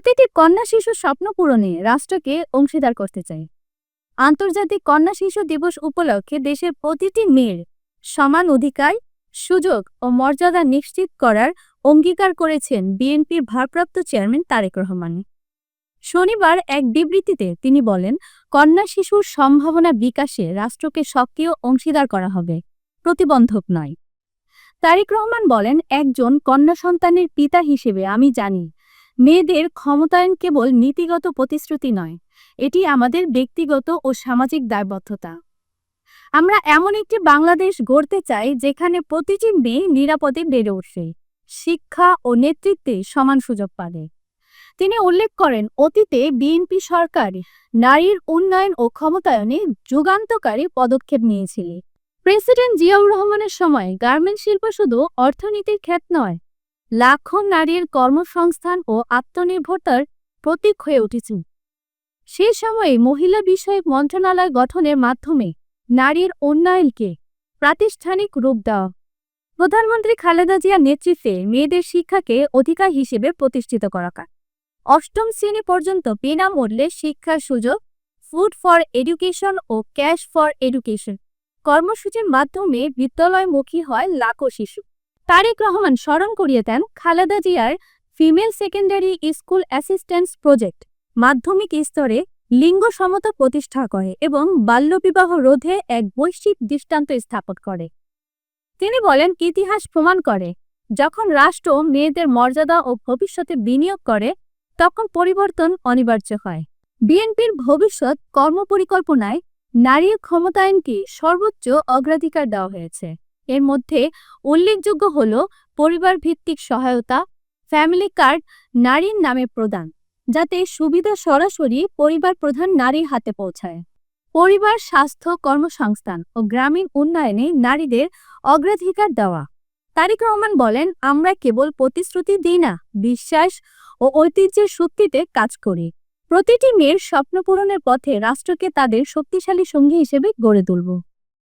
প্রতিটি কন্যা শিশু স্বপ্ন পূরণে রাষ্ট্রকে অংশীদার করতে চাই। আন্তর্জাতিক কন্যা শিশু দিবস উপলক্ষে দেশের প্রতিটি মেয়ের সমান অধিকার, সুযোগ ও মর্যাদা নিশ্চিত করার অঙ্গীকার করেছেন বিএনপির ভারপ্রাপ্ত চেয়ারম্যান তারেক রহমান। শনিবার এক বিবৃতিতে তিনি বলেন, কন্যা শিশুর সম্ভাবনা বিকাশে রাষ্ট্রকে সক্রিয় অংশীদার করা হবে, প্রতিবন্ধক নয়। তারেক রহমান বলেন, একজন কন্যা সন্তানের পিতা হিসেবে আমি জানি মেয়েদের ক্ষমতায়ন কেবল নীতিগত প্রতিশ্রুতি নয়, এটি আমাদের ব্যক্তিগত ও সামাজিক দায়বদ্ধতা। আমরা এমন একটি বাংলাদেশ গড়তে চাই যেখানে প্রতিটি মেয়ে নিরাপদে বেড়ে ওঠে, শিক্ষা ও নেতৃত্বে সমান সুযোগ পাবে। তিনি উল্লেখ করেন, অতীতে বিএনপি সরকার নারীর উন্নয়ন ও ক্ষমতায়নে যুগান্তকারী পদক্ষেপ নিয়েছিল। প্রেসিডেন্ট জিয়াউর রহমানের সময় গার্মেন্ট শিল্প শুধু অর্থনীতির ক্ষেত নয় লাখো নারীর কর্মসংস্থান ও আত্মনির্ভরতার প্রতীক হয়ে উঠেছে। সে সময়ে মহিলা বিষয়ক মন্ত্রণালয় গঠনের মাধ্যমে নারীর উন্নয়নকে প্রাতিষ্ঠানিক রূপ দেওয়া। প্রধানমন্ত্রী খালেদা জিয়ার নেতৃত্বে মেয়েদের শিক্ষাকে অধিকার হিসেবে প্রতিষ্ঠিত করা। অষ্টম শ্রেণি পর্যন্ত বিনামূল্যে শিক্ষার সুযোগ ফুড ফর এডুকেশন ও ক্যাশ ফর এডুকেশন। কর্মসূচির মাধ্যমে বিদ্যালয়মুখী হয় লাখো শিশু। তারেক রহমান স্মরণ করিয়ে দেন খালেদা জিয়ার female secondary school assistance project. মাধ্যমিক স্তরে লিঙ্গ সমতা প্রতিষ্ঠা করে এবং বাল্যবিবাহ রোধে এক বৈশ্বিক দৃষ্টান্ত স্থাপন করে। তিনি বলেন, ইতিহাস প্রমাণ করে, যখন রাষ্ট্র মেয়েদের মর্যাদা ও ভবিষ্যতে বিনিয়োগ করে, তখন পরিবর্তন অনিবার্য হয়। বিএনপির ভবিষ্যৎ কর্মপরিকল্পনায় নারী ক্ষমতায়নকে সর্বোচ্চ অগ্রাধিকার দেওয়া হয়েছে। এর মধ্যে উল্লেখযোগ্য হল পরিবার ভিত্তিক সহায়তা ফ্যামিলি কার্ড নারীর নামে প্রদান, যাতে সুবিধা সরাসরি পরিবার প্রধান নারীর হাতে পৌঁছায়। পরিবার স্বাস্থ্য কর্মসংস্থান ও গ্রামীণ উন্নয়নে নারীদের অগ্রাধিকার দেওয়া। তারিক রহমান বলেন, আমরা কেবল প্রতিশ্রুতি দিই না, বিশ্বাস ও ঐতিহ্যের শক্তিতে কাজ করি। প্রতিটি মেয়ের স্বপ্ন পূরণের পথে রাষ্ট্রকে তাদের শক্তিশালী সঙ্গী হিসেবে গড়ে তুলব।